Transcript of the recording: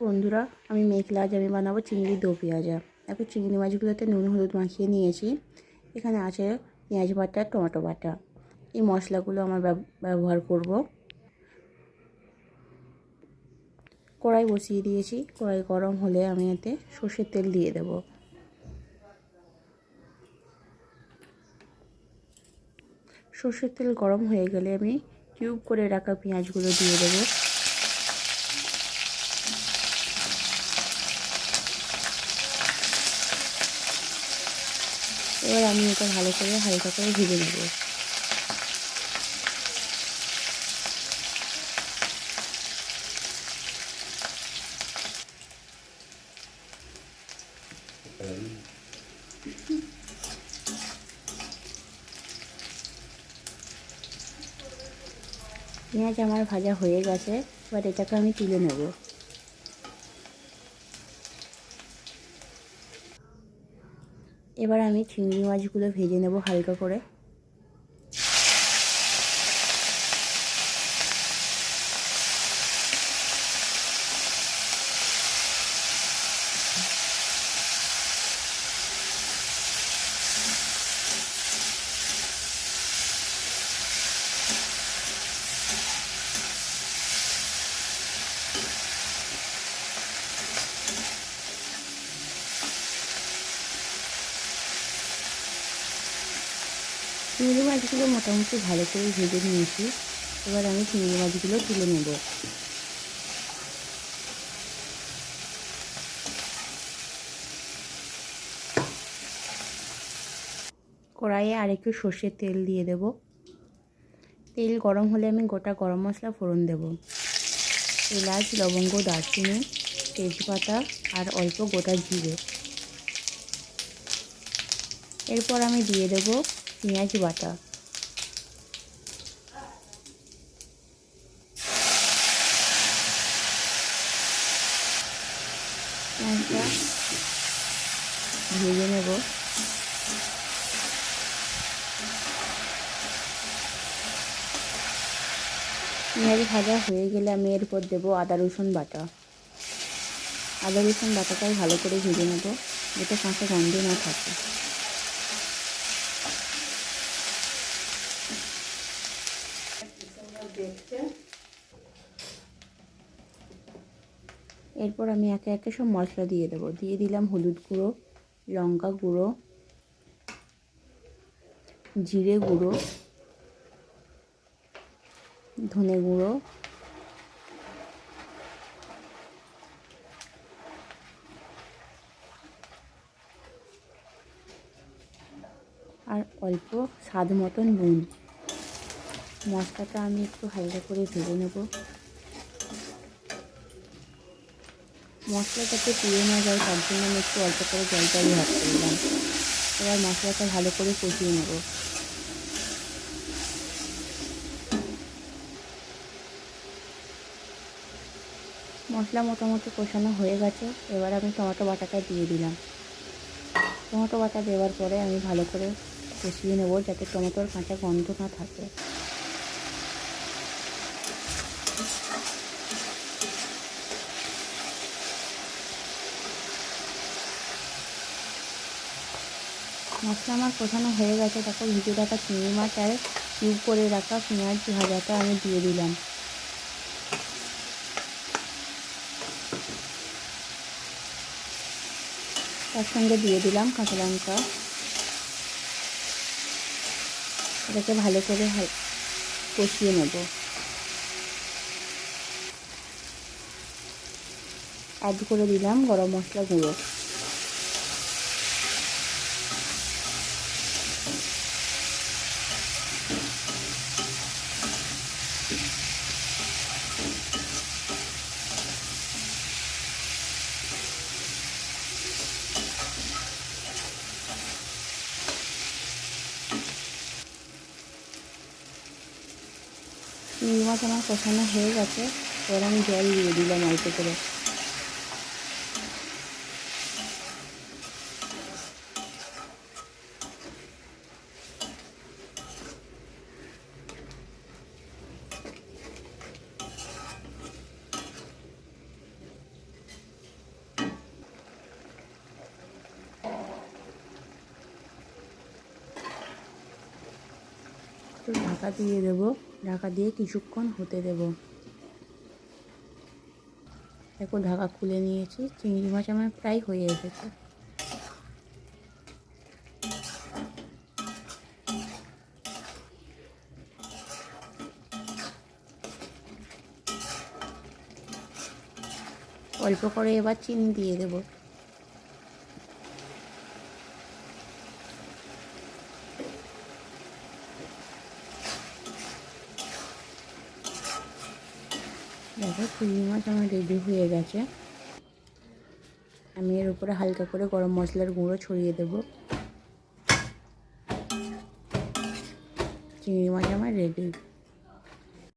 বন্ধুরা, আমি মেঘলা আজ আমি বানাবো চিংড়ি দো পেঁয়াজা। এখন চিংড়ি মাছগুলোতে নুন, হলুদ মাখিয়ে নিয়েছি। এখানে আছে পেঁয়াজ বাটা, টমেটো বাটা। এই মশলাগুলো আমার ব্যব- ব্যবহার করব। কড়াই বসিয়ে দিয়েছি। কড়াই গরম হলে আমি এতে সর্ষের তেল দিয়ে দেব। সর্ষের তেল গরম হয়ে গেলে আমি কিউব করে রাখা পেঁয়াজগুলো দিয়ে দেবো। এবার আমি এটা ভালো করে হালকা করে ভেজে নেব। পেঁয়াজ আমার ভাজা হয়ে গেছে, এবার এটাকে আমি তুলে নেব। এবার আমি চিংড়ি মাছগুলো ভেজে নেব হালকা করে। চিংড়ি মাছগুলো মোটামুটি ভালো করে ভেজে নিয়েছি। এবার আমি চিংড়ি মাছগুলো তুলে নেব। কড়াইয়ে আর একটু সর্ষের তেল দিয়ে দেব। তেল গরম হলে আমি গোটা গরম মশলা ফোড়ন দেব। এলাচ, লবঙ্গ, দারচিনি, তেজপাতা আর অল্প গোটা জিরে। এরপর আমি দিয়ে দেব পেঁয়াজ বাটা। ভেজে নেব। পেঁয়াজ ভাজা হয়ে গেলে আমি এরপর দেবো আদা রসুন বাটা। আদা রসুন বাটাটাই ভালো করে ভেজে নেব, যাতে কাঁচা গন্ধ না থাকে। এরপর আমি একে একে সব মশলা দিয়ে দেবো। দিয়ে দিলাম হলুদ গুঁড়ো, লঙ্কা গুঁড়ো, জিরে গুঁড়ো, ধনে গুঁড়ো, আর অল্প স্বাদ মতন নুন। মশলাটা আমি একটু হালকা করে ভেজে নেব। মশলা যাতে পুড়ে না যায়, তার জন্য আমি একটু অল্প করে জলটা ব্যবহার করলাম এবার মশলাটা ভালো করে কষিয়ে নেব। মশলা মোটামুটি কষানো হয়ে গেছে, এবার আমি টমেটো বাটাটা দিয়ে দিলাম। টমেটো বাটা দেওয়ার পরে আমি ভালো করে কষিয়ে নেব, যাতে টমেটোর কাঁচা গন্ধ না থাকে। মশলা আমার কষানো হয়ে গেছে। তারপর ভিজে রাখা চিংড়ি মাছ আর কিউব করে রাখা পেঁয়াজ ভাজাটা আমি দিয়ে দিলাম। তার সঙ্গে দিয়ে দিলাম কাঁচা লঙ্কা। এটাকে ভালো করে কষিয়ে নেব। অ্যাড করে দিলাম গরম মশলা গুঁড়ো। চিংড়ি মাছ আমার কষানো হয়ে গেছে ওর আমি জল দিয়ে দিলাম অল্প করে। একটু ঢাকা দিয়ে দেবো। ঢাকা দিয়ে কিছুক্ষণ হতে দেব। দেখো, ঢাকা খুলে নিয়েছি। চিংড়ি মাছ আমার প্রায় হয়ে এসেছে। অল্প করে এবার চিনি দিয়ে দেবো। দেখো চিংড়ি মাছ আমার রেডি হয়ে গেছে। আমি এর উপরে হালকা করে গরম মশলার গুঁড়ো ছড়িয়ে দেব। চিংড়ি মাছ আমার রেডি